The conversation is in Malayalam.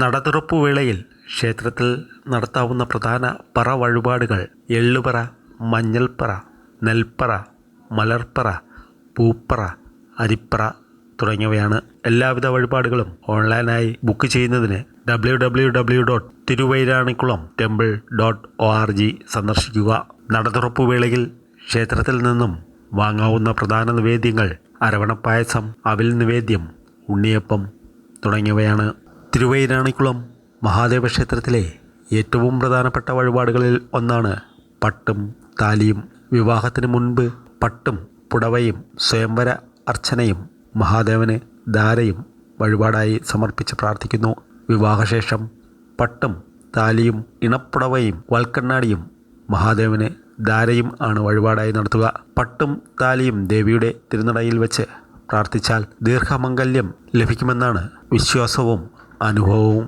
നടതുറപ്പു വേളയിൽ ക്ഷേത്രത്തിൽ നടത്താവുന്ന പ്രധാന പറ വഴിപാടുകൾ എള്ളുപറ മഞ്ഞൾപ്പറ നെൽപ്പറ മലർപ്പറ പൂപ്പറ അരിപ്പറ തുടങ്ങിയവയാണ് എല്ലാവിധ വഴിപാടുകളും ഓൺലൈനായി ബുക്ക് ചെയ്യുന്നതിന് W W W dot Thiruvairanikkulam temple dot O R G സന്ദർശിക്കുക. നടതുറപ്പു വേളയിൽ ക്ഷേത്രത്തിൽ നിന്നും വാങ്ങാവുന്ന പ്രധാന നിവേദ്യങ്ങൾ അരവണപ്പായസം അവിൽ നിവേദ്യം ഉണ്ണിയപ്പം തുടങ്ങിയവയാണ്. തിരുവൈരാണിക്കുളം മഹാദേവ ക്ഷേത്രത്തിലെ ഏറ്റവും പ്രധാനപ്പെട്ട വഴിപാടുകളിൽ ഒന്നാണ് പട്ടും താലിയും. വിവാഹത്തിന് മുൻപ് പട്ടും പുടവയും സ്വയംവര അർച്ചനയും മഹാദേവന് ധാരയും വഴിപാടായി സമർപ്പിച്ച് പ്രാർത്ഥിക്കുന്നു. വിവാഹശേഷം പട്ടും താലിയും ഇണപ്പുടവയും വൽക്കണ്ണാടിയും മഹാദേവന് ധാരയും ആണ് വഴിപാടായി നടത്തുക. പട്ടും താലിയും ദേവിയുടെ തിരുനടയിൽ വെച്ച് പ്രാർത്ഥിച്ചാൽ ദീർഘമംഗല്യം ലഭിക്കുമെന്നാണ് വിശ്വാസവും അനുഭവവും